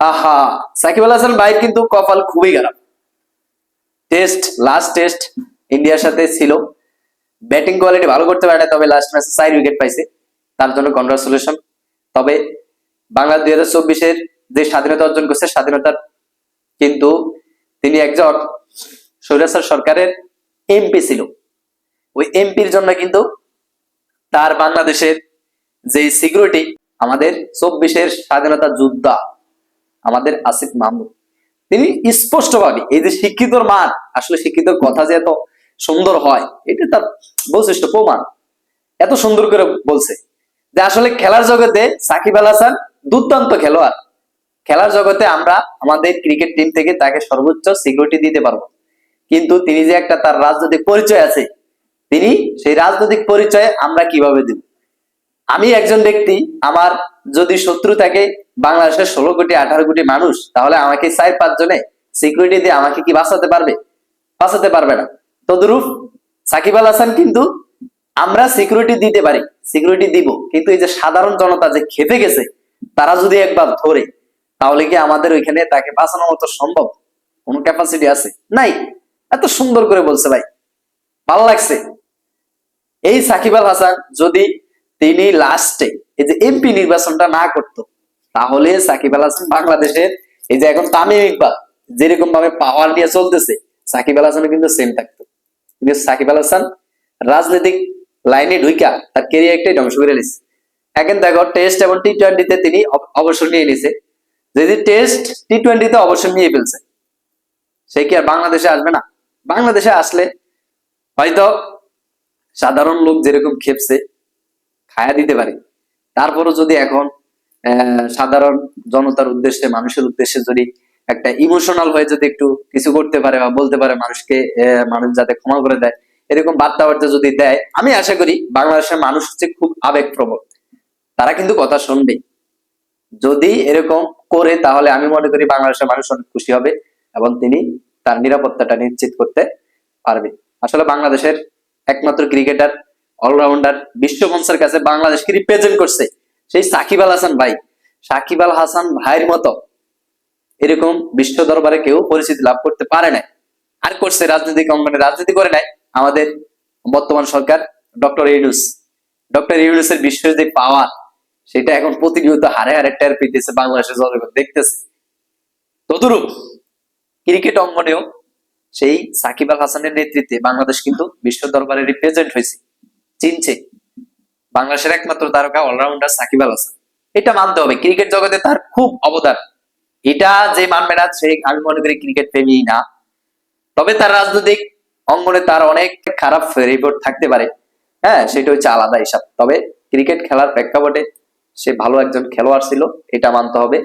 আহা, সাকিব আল হাসান ভাই কিন্তু কপাল খুবই খারাপ। টেস্ট লাস্ট টেস্ট ইন্ডিয়ার সাথে ছিল। ব্যাটিং কোয়ালিটি ভালো করতে পারে না তবে লাস্ট ম্যাচে চার উইকেট পাইছে। তার জন্য কনগ্রাচুলেশন তবে বাংলা দুই হাজার চব্বিশের যে স্বাধীনতা অর্জন করছে, স্বাধীনতার কিন্তু তিনি একজন স্বৈরাচার সরকারের এমপি ছিল। ওই এমপির জন্য কিন্তু তার বাংলাদেশের যে সিকিউরিটি আমাদের চব্বিশের স্বাধীনতা যোদ্ধা আমাদের আসিফ মাহমুদ তিনি স্পষ্টভাবে, এই যে শিক্ষিতর মান আসলে শিক্ষিতর কথা যে এত সুন্দর হয়, এটা তার বৈশিষ্ট্য, প্রমাণ। এত সুন্দর করে বলছে যে আসলে খেলার জগতে সাকিব আল হাসান দুর্দান্ত খেলোয়াড়। খেলার জগতে আমরা আমাদের ক্রিকেট টিম থেকে তাকে সর্বোচ্চ সিকিউরিটি দিতে পারব। কিন্তু তিনি যে একটা তার রাজনৈতিক পরিচয় আছে, তিনি সেই রাজনৈতিক পরিচয়ে আমরা কীভাবে দিব? আমি একজন ব্যক্তি, আমার যদি শত্রু থাকে, বাংলাদেশের ষোলো কোটি, আঠারো কোটি মানুষ, তাহলে আমাকে চার পাঁচ জনে সিকিউরিটি দিয়ে আমাকে কি বাঁচাতে পারবে? বাঁচাতে পারবে না। তদরূপ সাকিব আল হাসান কিন্তু আমরা সিকিউরিটি দিতে পারি সিকিউরিটি দিব। কিন্তু এই যে সাধারণ জনতা যে খেপে গেছে, তারা যদি একবার ধরে, তাহলে কি আমাদের ওইখানে তাকে বাঁচানোর মতো সম্ভব? কোনো ক্যাপাসিটি আছে? নাই। এত সুন্দর করে বলছে ভাই। ভালো লাগছে। এই সাকিব আল হাসান যদি তিনি লাস্টে এই যে এমপি নির্বাচনটা না করতো, তাহলে সাকিব আল হাসান বাংলাদেশের এই যে এখন তামিম ইকবাল, যেরকম ভাবে পাওয়ার নিয়ে চলতেছে, সাকিব আল হাসানও কিন্তু সেম থাকতো। কিন্তু সাকিব আল হাসান রাজনৈতিক লাইনে ঢুইকা তার কেরিয়ারটাই ধ্বংস করে নিছে এখন দেখো টেস্ট এবং টি টোয়েন্টিতে তিনি অবসর নিয়ে নিছে যদি টেস্ট টি টোয়েন্টিতে অবসর নিয়ে ফেলছে, সে কি আর বাংলাদেশে আসবে না? বাংলাদেশে আসলে হয়তো সাধারণ লোক যেরকম খেপছে খায়া দিতে পারে। তারপরও যদি এখন সাধারণ জনতার উদ্দেশ্যে, মানুষের উদ্দেশ্যে যদি একটা ইমোশনাল হয়ে যদি একটু কিছু করতে পারে বা বলতে পারে মানুষকে মানুষ যাতে ক্ষমা করে দেয়, এরকম বার্তা বার্তা যদি দেয়, আমি আশা করি বাংলাদেশের মানুষ হচ্ছে খুব আবেগপ্রবণ। তারা কিন্তু কথা শুনবে। যদি এরকম করে, তাহলে আমি মনে করি বাংলাদেশের মানুষ অনেক খুশি হবে এবং তিনি তার নিরাপত্তাটা নিশ্চিত করতে পারবে। আসলে বাংলাদেশের একমাত্র ক্রিকেটার অলরাউন্ডার বিশ্বমঞ্চের কাছে বাংলাদেশকে রিপ্রেজেন্ট করছে। সেই সাকিব আল হাসান ভাই। সাকিব আল হাসান ভাইয়ের মতো এরকম বিশ্ব দরবারে কেউ পরিচিতি লাভ করতে পারে না আর করছে রাজনৈতিক অঙ্গনে রাজনীতি করে নাই আমাদের বর্তমান সরকার ডক্টর ইউনুস। ডক্টর ইউনুসের বিশ্বের যে পাওয়ার সেটা এখন প্রতিনিয়ত হারে হারে টের পেতেছে, বাংলাদেশের জনগণ দেখতেছে। তদুরূপ ক্রিকেট অঙ্গনেও সেই সাকিব আল হাসানের নেতৃত্বে বাংলাদেশ কিন্তু বিশ্ব দরবারে রিপ্রেজেন্ট হয়েছে। চিনছে। বাংলাদেশের একমাত্র তারকা অলরাউন্ডার সাকিব আল হাসান। এটা মানতে হবে, ক্রিকেট জগতে তার খুব অবদান। এটা যে মানবে না, সে আমি মনে করি ক্রিকেট প্রেমী না। তবে তার রাজনৈতিক অঙ্গনে তার অনেক খারাপ রিপোর্ট থাকতে পারে। হ্যাঁ সেটা হচ্ছে আলাদা হিসাব। তবে ক্রিকেট খেলার প্রেক্ষাপটে সে ভালো একজন খেলোয়াড় ছিল, এটা মানতে হবে।